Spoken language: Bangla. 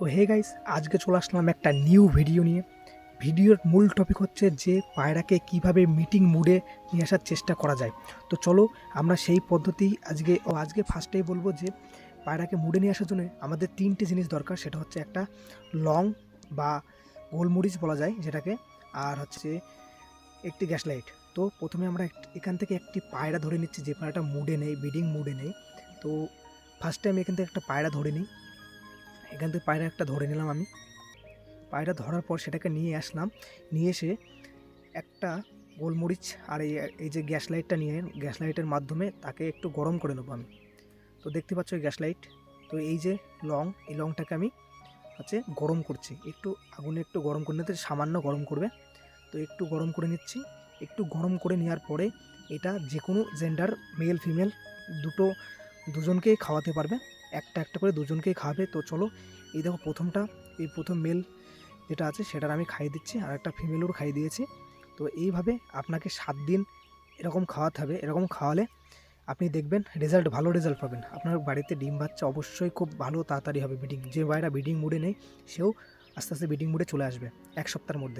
তো হে গাইস আজকে চলে আসলাম একটা নিউ ভিডিও নিয়ে। ভিডিওর মূল টপিক হচ্ছে যে পায়রাকে কীভাবে মিটিং মুডে নিয়ে আসার চেষ্টা করা যায়। তো চলো আমরা সেই পদ্ধতি আজকে, ও আজকে ফার্স্টেই বলব যে পায়রাকে মুডে নিয়ে আসার জন্য আমাদের তিনটে জিনিস দরকার, সেটা হচ্ছে একটা লং বা গোলমরিচ বলা যায় যেটাকে, আর হচ্ছে একটি গ্যাস লাইট তো প্রথমে আমরা এখান থেকে একটি পায়রা ধরে নিচ্ছি যে পায়রাটা মুডে নেই বিডিং মুডে নেই। তো ফার্স্টে আমি এখান থেকে একটা পায়রা ধরে নিই। এখান থেকে পায়রা একটা ধরে নিলাম আমি। পায়রা ধরার পর সেটাকে নিয়ে আসলাম। নিয়ে এসে একটা গোলমরিচ আর এই এই যে গ্যাস লাইটটা নিয়ে, গ্যাস লাইটের মাধ্যমে তাকে একটু গরম করে নেব আমি। তো দেখতে পাচ্ছ এই গ্যাস লাইট। তো এই যে লং, এই লংটাকে আমি হচ্ছে গরম করছি। একটু আগুনে একটু গরম করে নিতে, সামান্য গরম করবে। তো একটু গরম করে নিচ্ছি। একটু গরম করে নেওয়ার পরে এটা যে কোনো জেন্ডার মেল ফিমেল দুটো দুজনকেই খাওয়াতে পারবে, একটা একটা করে দুজনকেই খাওয়াবে। তো চলো, এই দেখো প্রথমটা, এই প্রথম মেল যেটা আছে সেটার আমি খাইয়ে দিচ্ছি, আর একটা ফিমেলও খাইয়ে দিয়েছি। তো এইভাবে আপনাকে সাত দিন এরকম খাওয়াতে হবে, এরকম খাওয়ালে আপনি দেখবেন রেজাল্ট ভালো রেজাল্ট পাবেন। আপনার বাড়িতে ডিম বাচ্চা অবশ্যই খুব ভালো, তাড়াতাড়ি হবে। বিডিং যে বাইরা বিডিং মুডে নেই, সেও আস্তে আস্তে বিডিং মুডে চলে আসবে, এক সপ্তাহের মধ্যে।